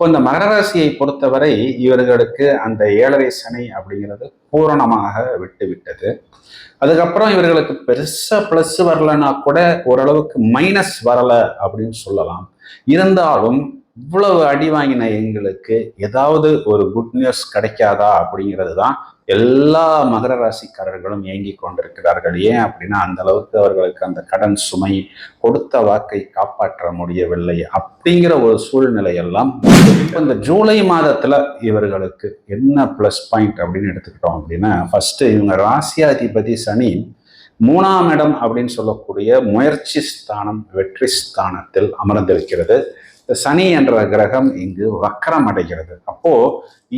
இப்போ இந்த மகர ராசியை பொறுத்தவரை இவர்களுக்கு அந்த ஏழரை சனி அப்படிங்கிறது பூரணமாக விட்டு விட்டது அதுக்கப்புறம் இவர்களுக்கு பெருசா பிளஸ் வரலன்னா கூட ஓரளவுக்கு மைனஸ் வரல அப்படின்னு சொல்லலாம். இருந்தாலும் இவ்வளவு அடி வாங்கின எங்களுக்கு ஏதாவது ஒரு குட் நியூஸ் கிடைக்காதா அப்படிங்கிறது தான் எல்லா மகர ராசிக்காரர்களும் ஏங்கி கொண்டிருக்கிறார்கள். ஏன் அப்படின்னா அந்த அளவுக்கு அவர்களுக்கு அந்த கடன் சுமை கொடுத்த வாக்கை காப்பாற்ற முடியவில்லை அப்படிங்கிற ஒரு சூழ்நிலை எல்லாம் இப்போ இந்த ஜூலை மாதத்துல இவர்களுக்கு என்ன ப்ளஸ் பாயிண்ட் அப்படின்னு எடுத்துக்கிட்டோம் அப்படின்னா ஃபர்ஸ்ட் இவங்க ராசியாதிபதி சனி மூணாம் இடம் அப்படின்னு சொல்லக்கூடிய முயற்சி ஸ்தானம் வெற்றி ஸ்தானத்தில் அமர்ந்திருக்கிறது. சனி என்ற கிரகம் இங்கு வக்கரம் அடைகிறது அப்போ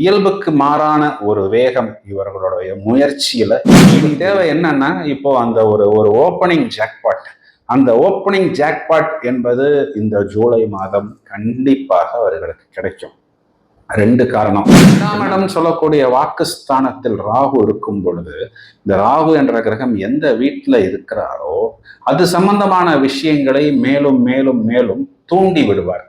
இயல்புக்கு மாறான ஒரு வேகம் இவர்களுடைய முயற்சியில. இதுக்கு தேவை என்னன்னா இப்போ அந்த ஒரு ஒரு ஓப்பனிங் ஜாக்பாட் அந்த ஓப்பனிங் ஜாக்பாட் என்பது இந்த ஜூலை மாதம் கண்டிப்பாக அவர்களுக்கு கிடைக்கும். ரெண்டு காரணம். இரண்டாம் இடம் சொல்லக்கூடிய வாக்குஸ்தானத்தில் ராகு இருக்கும் பொழுது இந்த ராகு என்ற கிரகம் எந்த வீட்டில் இருக்கிறாரோ அது சம்பந்தமான விஷயங்களை மேலும் மேலும் மேலும் தூண்டி விடுவார்.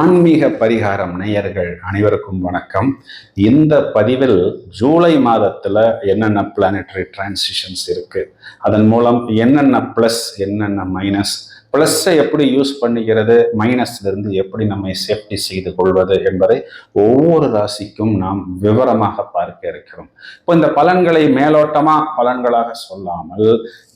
ஆன்மீக பரிகாரம் நேயர்கள் அனைவருக்கும் வணக்கம். இந்த பதிவில் ஜூலை மாதத்துல என்னென்ன பிளானட்டரி டிரான்சிஷன்ஸ் இருக்கு? அதன் மூலம் என்னென்ன ப்ளஸ் என்னென்ன மைனஸ் ப்ளஸ்ஸை எப்படி யூஸ் பண்ணிக்கிறது? மைனஸ்லேருந்து எப்படி நம்மை சேஃப்டி செய்து கொள்வது என்பதை ஒவ்வொரு ராசிக்கும் நாம் விவரமாக பார்க்க இருக்கிறோம். இப்போ இந்த பலன்களை மேலோட்டமாக பலன்களாக சொல்லாமல்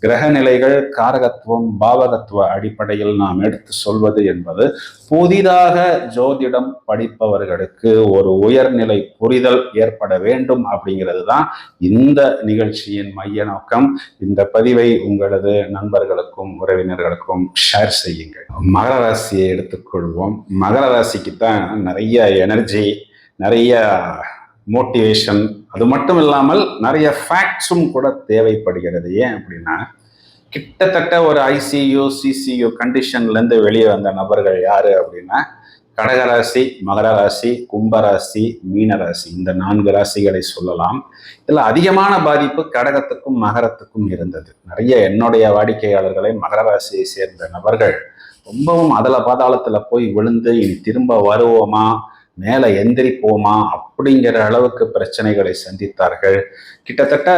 கிரக நிலைகள் காரகத்துவம் பாவகத்துவ அடிப்படையில் நாம் எடுத்து சொல்வது என்பது புதிதாக ஜோதிடம் படிப்பவர்களுக்கு ஒரு உயர்நிலை புரிதல் ஏற்பட வேண்டும் அப்படிங்கிறது தான் இந்த நிகழ்ச்சியின் மைய நோக்கம். இந்த பதிவை உங்களது நண்பர்களுக்கும் உறவினர்களுக்கும் ஷேர் செய்யுங்கள். மகர ராசியை எடுத்துக்கொள்வோம். மகர ராசிக்கு தான் நிறைய எனர்ஜி நிறைய மோட்டிவேஷன் அது மட்டும் இல்லாமல் நிறைய ஃபேக்ட்ஸும் கூட தேவைப்படுகிறது. ஏன் அப்படின்னா கிட்டத்தட்ட ஒரு ஐசியு சிசியு கண்டிஷன்லேருந்து வெளியே வந்த நபர்கள் யாரு அப்படின்னா கடகராசி மகர ராசி கும்பராசி மீனராசி இந்த நான்கு ராசிகளை சொல்லலாம். இதில் அதிகமான பாதிப்பு கடகத்துக்கும் மகரத்துக்கும் இருந்தது. நிறைய என்னுடைய வாடிக்கையாளர்களை மகர ராசியை சேர்ந்த நபர்கள் ரொம்பவும் அதில் பாதாளத்தில் போய் விழுந்து இனி திரும்ப வருவோமா? மேலே எந்திரிப்போமா? அப்படிங்கிற அளவுக்கு பிரச்சனைகளை சந்தித்தார்கள். கிட்டத்தட்ட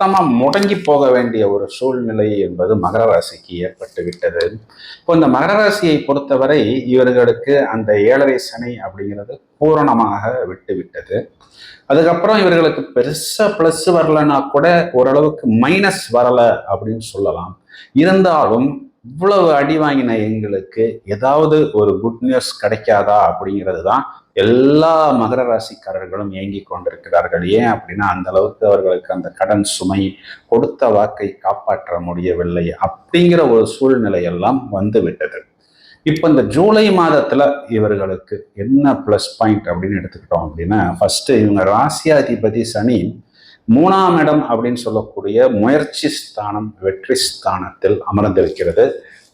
மொத்தமாக முடங்கி போக வேண்டிய ஒரு சூழ்நிலை என்பது மகர ராசிக்கு ஏற்பட்டு விட்டது இப்போ இந்த மகர ராசியை பொறுத்தவரை இவர்களுக்கு அந்த ஏழரை சனி அப்படிங்கிறது பூரணமாக விட்டு விட்டது அதுக்கப்புறம் இவர்களுக்கு பெருசாக ப்ளஸ் வரலைன்னா கூட ஓரளவுக்கு மைனஸ் வரல அப்படின்னு சொல்லலாம். இருந்தாலும் இவ்வளவு அடி வாங்கின எங்களுக்கு ஏதாவது ஒரு குட் நியூஸ் கிடைக்காதா அப்படிங்கிறது தான் எல்லா மகர ராசிக்காரர்களும் ஏங்கி கொண்டிருக்கிறார்கள். ஏன் அப்படின்னா அந்த அளவுக்கு அவர்களுக்கு அந்த கடன் சுமை கொடுத்த வாக்கை காப்பாற்ற முடியவில்லை அப்படிங்கிற ஒரு சூழ்நிலை எல்லாம் வந்து விட்டது. இப்போ இந்த ஜூலை மாதத்துல இவர்களுக்கு என்ன ப்ளஸ் பாயிண்ட் அப்படின்னு எடுத்துக்கிட்டோம் அப்படின்னா ஃபர்ஸ்ட் இவங்க ராசியாதிபதி சனி மூணாம் இடம் அப்படின்னு சொல்லக்கூடிய முயற்சி ஸ்தானம் வெற்றி ஸ்தானத்தில் அமர்ந்திருக்கிறது.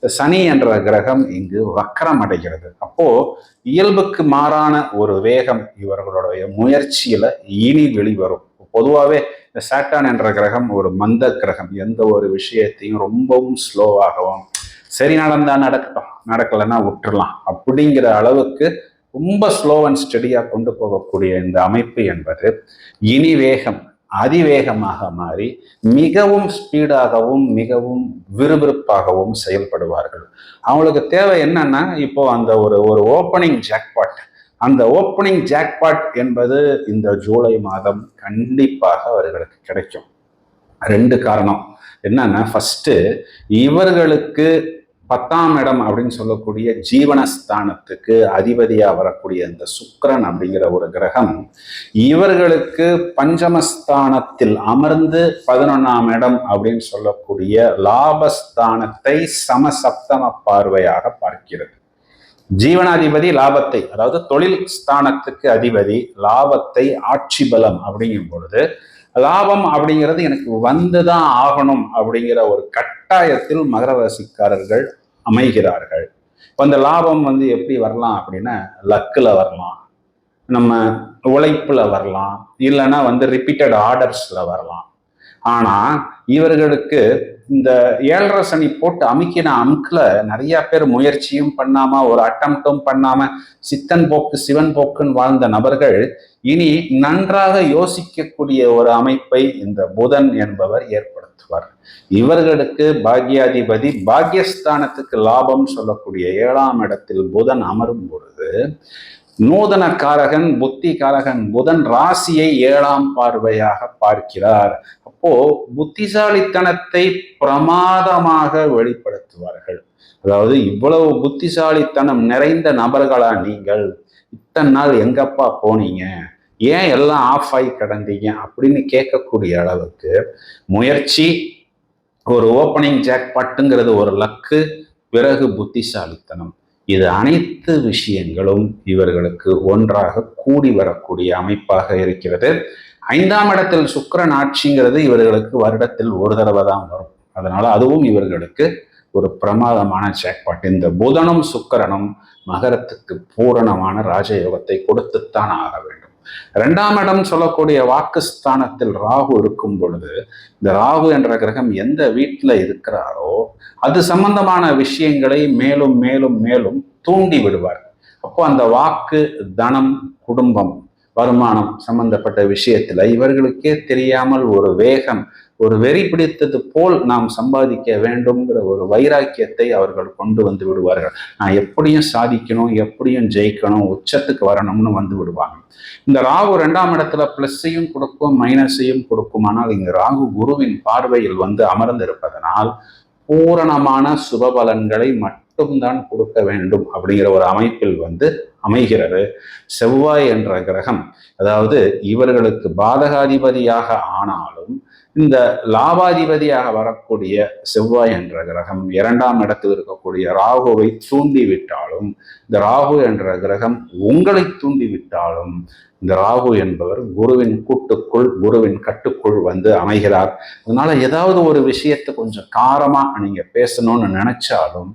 சனி என்ற கிரகம் இங்கு வக்கரம் அடைகிறது. அப்போ இயல்புக்கு மாறான ஒரு வேகம் இவர்களுடைய முயற்சியில இனி வெளிவரும். பொதுவாகவே இந்த சாட்டான் என்ற கிரகம் ஒரு மந்த கிரகம். எந்த ஒரு விஷயத்தையும் ரொம்பவும் ஸ்லோவாகவும் சரி நடந்தா நடக்கட்டும் நடக்கலைன்னா விட்டுறலாம். அப்படிங்கிற அளவுக்கு ரொம்ப ஸ்லோ அண்ட் ஸ்டடியாக கொண்டு போகக்கூடிய இந்த அமைப்பு என்பது இனி வேகம் அதிவேகமாக மாறி மிகவும் ஸ்பீடாகவும் மிகவும் விறுவிறுப்பாகவும் செயல்படுவார்கள். அவங்களுக்கு தேவை என்னன்னா இப்போ அந்த ஒரு ஒரு ஓப்பனிங் ஜாக்பாட் அந்த ஓப்பனிங் ஜாக்பாட் என்பது இந்த ஜூலை மாதம் கண்டிப்பாக அவர்களுக்கு கிடைக்கும். ரெண்டு காரணம். என்னன்னா ஃபஸ்ட்டு இவர்களுக்கு பத்தாம் இடம் அப்படின்னு சொல்லக்கூடிய ஜீவனஸ்தானத்துக்கு அதிபதியா வரக்கூடிய இந்த சுக்கரன் அப்படிங்கிற ஒரு கிரகம் இவர்களுக்கு பஞ்சமஸ்தானத்தில் அமர்ந்து பதினொன்னாம் இடம் அப்படின்னு சொல்லக்கூடிய லாபஸ்தானத்தை சமசப்தம பார்வையாக பார்க்கிறது. ஜீவனாதிபதி லாபத்தை அதாவது தொழில் ஸ்தானத்துக்கு அதிபதி லாபத்தை ஆட்சி பலம் அப்படிங்கும் பொழுது லாபம் அப்படிங்கிறது எனக்கு வந்துதான் ஆகணும் அப்படிங்கிற ஒரு கட்டாயத்தில் மகர ராசிக்காரர்கள் அமைகிறார்கள். இப்போ அந்த லாபம் வந்து எப்படி வரலாம் அப்படின்னா லக்கில் வரலாம். நம்ம உழைப்பில் வரலாம். இல்லைன்னா வந்து ரிப்பீட்டட் ஆர்டர்ஸில் வரலாம். ஆனா இவர்களுக்கு இந்த ஏழரை சனி போட்டு அமுக்கின அமுக்கில் நிறைய பேர் முயற்சியும் பண்ணாம ஒரு அட்டம்ப்டும் பண்ணாம சித்தன் போக்கு சிவன் போக்குன்னு வாழ்ந்த நபர்கள் இனி நன்றாக யோசிக்கக்கூடிய ஒரு அமைப்பை இந்த புதன் என்பவர் ஏற்படுத்துவார். இவர்களுக்கு பாக்யாதிபதி பாக்யஸ்தானத்துக்கு லாபம் சொல்லக்கூடிய ஏழாம் இடத்தில் புதன் அமரும் பொழுது நூதன காரகன் புத்தி காரகன் புதன் ராசியை ஏழாம் பார்வையாக பார்க்கிறார். அப்போ புத்திசாலித்தனத்தை பிரமாதமாக வெளிப்படுத்துவார்கள். அதாவது இவ்வளவு புத்திசாலித்தனம் நிறைந்த நபர்களா நீங்கள்? இத்தனை நாள் எங்கப்பா போனீங்க? ஏன் எல்லாம் ஆஃப் ஆகி கிடந்தீங்க? அப்படின்னு கேட்கக்கூடிய அளவுக்கு முயற்சி ஒரு ஓப்பனிங் ஜாக் பட்டுங்கிறது ஒரு லக்கு பிறகு புத்திசாலித்தனம். இது அனைத்து விஷயங்களும் இவர்களுக்கு ஒன்றாக கூடி வரக்கூடிய அமைப்பாக இருக்கிறது. ஐந்தாம் இடத்தில் சுக்கரன் ஆட்சிங்கிறது இவர்களுக்கு வருடத்தில் ஒரு தடவை தான் வரும். அதனால அதுவும் இவர்களுக்கு ஒரு பிரமாதமான ஜாக்பாட் இந்த புதனும் சுக்கரனும் மகரத்துக்கு பூரணமான ராஜயோகத்தை கொடுத்துத்தான் ஆக வேண்டும். ரெண்டாம் இடம் சொல்லக்கூடிய வாக்குஸ்தானத்தில் ராகு இருக்கும் பொழுது இந்த ராகு என்ற கிரகம் எந்த வீட்டில் இருக்கிறாரோ அது சம்பந்தமான விஷயங்களை மேலும் மேலும் மேலும் தூண்டி விடுவார். அப்போ அந்த வாக்கு தனம் குடும்பம் வருமானம் சம்பந்தப்பட்ட விஷயத்துல இவர்களுக்கே தெரியாமல் ஒரு வேகம் ஒரு வெறி பிடித்தது போல் நாம் சம்பாதிக்க வேண்டும்ங்கிற ஒரு வைராக்கியத்தை அவர்கள் கொண்டு வந்து விடுவார்கள். நான் எப்படியும் சாதிக்கணும் எப்படியும் ஜெயிக்கணும் உச்சத்துக்கு வரணும்னு வந்து விடுவாங்க. இந்த ராகு ரெண்டாம் இடத்துல பிளஸ்ஸையும் கொடுக்கும் மைனஸையும் கொடுக்கும். ஆனால் இங்கு ராகு குருவின் பார்வையில் வந்து அமர்ந்திருப்பதனால் பூரணமான சுபபலன்களை மட்டும்தான் கொடுக்க வேண்டும் அப்படிங்கிற ஒரு அமைப்பில் வந்து அமைகிறது. செவ்வாய் என்ற கிரகம் அதாவது இவர்களுக்கு பாதகாதிபதியாக ஆனாலும் இந்த லாபாதிபதியாக வரக்கூடிய செவ்வாய் என்ற கிரகம் இரண்டாம் இடத்தில் இருக்கக்கூடிய ராகுவை தூண்டிவிட்டாலும் இந்த ராகு என்ற கிரகம் உங்களை தூண்டிவிட்டாலும் இந்த ராகு என்பவர் குருவின் கூட்டுக்குள் குருவின் கட்டுக்குள் வந்து அமைகிறார். அதனால ஏதாவது ஒரு விஷயத்தை கொஞ்சம் காரமாக நீங்கள் பேசணும்னு நினைச்சாலும்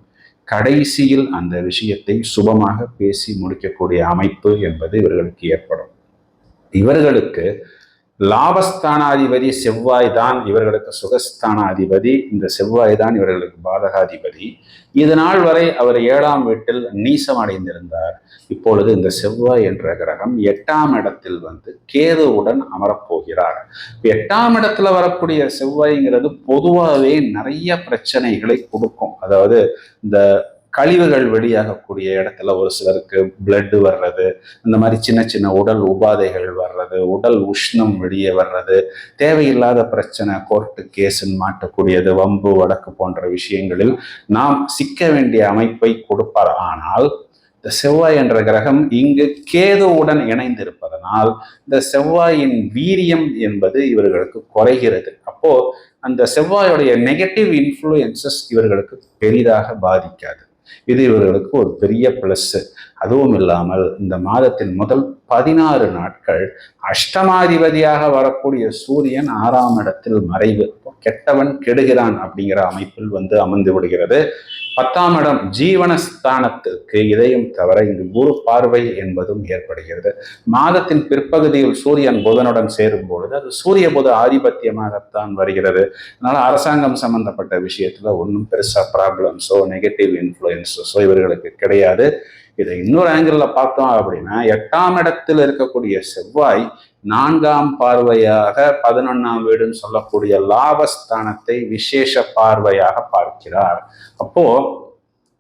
கடைசியில் அந்த விஷயத்தை சுபமாக பேசி முடிக்கக்கூடிய அமைப்பு என்பது இவர்களுக்கு ஏற்படும். இவர்களுக்கு லாபஸ்தானாதிபதி செவ்வாய் தான் இவர்களுக்கு சுகஸ்தானாதிபதி. இந்த செவ்வாய் தான் இவர்களுக்கு பாதகாதிபதி. இது நாள் வரை அவர் ஏழாம் வீட்டில் நீசம் அடைந்திருந்தார் இப்பொழுது இந்த செவ்வாய் என்ற கிரகம் எட்டாம் இடத்தில் வந்து கேதுவுடன் அமரப்போகிறார். எட்டாம் இடத்துல வரக்கூடிய செவ்வாய்ங்கிறது பொதுவாகவே நிறைய பிரச்சனைகளை கொடுக்கும். அதாவது இந்த கழிவுகள் வெளியாகக்கூடிய இடத்துல ஒரு சிலருக்கு பிளட் வர்றது இந்த மாதிரி சின்ன சின்ன உடல் உபாதைகள் வர்றது உடல் உஷ்ணம் வெளியே வர்றது தேவையில்லாத பிரச்சனை கோர்ட்டு கேஸுன்னு மாட்டக்கூடியது வம்பு வழக்கு போன்ற விஷயங்களில் நாம் சிக்க வேண்டிய அமைப்பை கொடுப்பார். ஆனால் இந்த செவ்வாய் என்ற கிரகம் இங்கு கேதுவுடன் இணைந்திருப்பதனால் இந்த செவ்வாயின் வீரியம் என்பது இவர்களுக்கு குறைகிறது. அப்போ அந்த செவ்வாயுடைய நெகட்டிவ் இன்ஃப்ளூயன்சஸ் இவர்களுக்கு பெரிதாக பாதிக்காது. இது இவர்களுக்கு ஒரு பெரிய பிளஸ் அதுவும் இல்லாமல் இந்த மாதத்தின் முதல் பதினாறு நாட்கள் அஷ்டமாதிபதியாக வரக்கூடிய சூரியன் ஆறாம் இடத்தில் மறைவு. கெட்டவன் கெடுகிறான் அப்படிங்கிற அமைப்பில் வந்து அமர்ந்து விடுகிறது. பத்தாம் இடம் ஜீவனஸ்தானத்துக்கு இதையும் தவிர இங்கு குரு பார்வை என்பதும் ஏற்படுகிறது. மாதத்தின் பிற்பகுதியில் சூரியன் புதனுடன் சேரும் பொழுது அது சூரிய புத ஆதிபத்தியமாகத்தான் வருகிறது. அதனால அரசாங்கம் சம்பந்தப்பட்ட விஷயத்துல ஒன்றும் பெருசா ப்ராப்ளம்ஸோ நெகட்டிவ் இன்ஃப்ளூயன்ஸஸோ இவர்களுக்கு கிடையாது. இதை இன்னொரு ஆங்கிள் பார்த்தோம் அப்படின்னா எட்டாம் இடத்தில் இருக்கக்கூடிய செவ்வாய் நான்காம் பார்வையாக பதினொன்னாம் வீடுன்னு சொல்லக்கூடிய லாபஸ்தானத்தை விசேஷ பார்வையாக பார்க்கிறார். அப்போ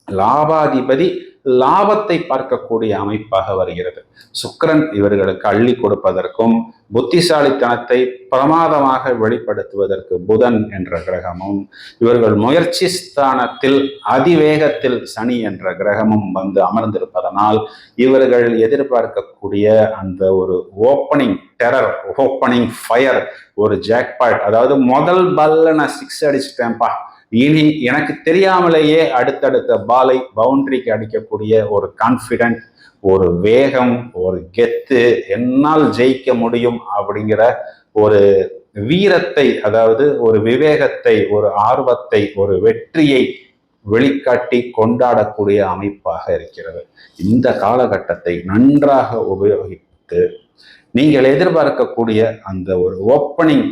லாபாதிபதி லாபத்தை பார்க்கக்கூடிய அமைப்பாக வருகிறது. சுக்கரன் இவர்களுக்கு அள்ளி கொடுப்பதற்கும் புத்திசாலித்தனத்தை பிரமாதமாக வெளிப்படுத்துவதற்கு புதன் என்ற கிரகமும் இவர்கள் முயற்சி ஸ்தானத்தில் அதிவேகத்தில் சனி என்ற கிரகமும் வந்து அமர்ந்திருப்பதனால் இவர்கள் எதிர்பார்க்கக்கூடிய அந்த ஒரு ஓப்பனிங் டெரர் ஓப்பனிங் ஃபயர் ஒரு ஜாக்பாட் அதாவது முதல் பல்ல நான் சிக்ஸ் அடிச்சுட்டேன்ப்பா இனி எனக்கு தெரியாமலேயே அடுத்தடுத்த பாலை பவுண்டரிக்கு அடிக்கக்கூடிய ஒரு கான்ஃபிடென்ட் ஒரு வேகம் ஒரு கெத்து என்னால் ஜெயிக்க முடியும் அப்படிங்கிற ஒரு வீரத்தை அதாவது ஒரு விவேகத்தை ஒரு ஆர்வத்தை ஒரு வெற்றியை வெளிக்காட்டி கொண்டாடக்கூடிய அமைப்பாக இருக்கிறது. இந்த காலகட்டத்தை நன்றாக உபயோகித்து நீங்கள் எதிர்பார்க்கக்கூடிய அந்த ஒரு ஓப்பனிங்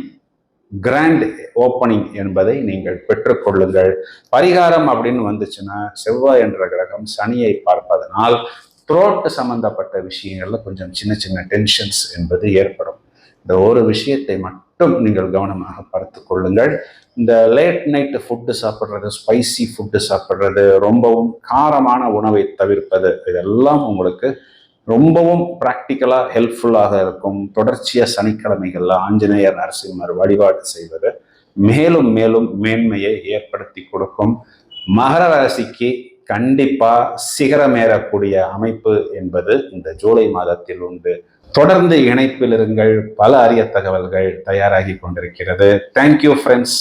கிராண்ட் ஓப்பனிங் என்பதை நீங்கள் பெற்றுக்கொள்ளுங்கள் பரிகாரம் அப்படின்னு வந்துச்சுன்னா செவ்வாய் என்ற கிரகம் சனியை பார்ப்பதனால் த்ரோட் சம்பந்தப்பட்ட விஷயங்கள்ல கொஞ்சம் சின்ன சின்ன டென்ஷன்ஸ் என்பது ஏற்படும். இந்த ஒரு விஷயத்தை மட்டும் நீங்கள் கவனமாக பார்த்து கொள்ளுங்கள். இந்த லேட் நைட்டு ஃபுட்டு சாப்பிட்றது ஸ்பைசி ஃபுட்டு சாப்பிட்றது ரொம்பவும் காரமான உணவை தவிர்ப்பது இதெல்லாம் உங்களுக்கு ரொம்பவும் ப்ராக்டிக்கலாக ஹெல்ப்ஃபுல்லாக இருக்கும். தொடர்ச்சியாக சனிக்கிழமைகளில் ஆஞ்சநேயர் நரசிம்மர் வழிபாடு செய்வது மேலும் மேலும் மேன்மையை ஏற்படுத்தி கொடுக்கும். மகர ராசிக்கு கண்டிப்பாக சிகரமேறக்கூடிய அமைப்பு என்பது இந்த ஜூலை மாதத்தில் உண்டு. தொடர்ந்து இணைப்பில் இருங்கள். பல அரிய தகவல்கள் தயாராகி கொண்டிருக்கிறது. Thank you friends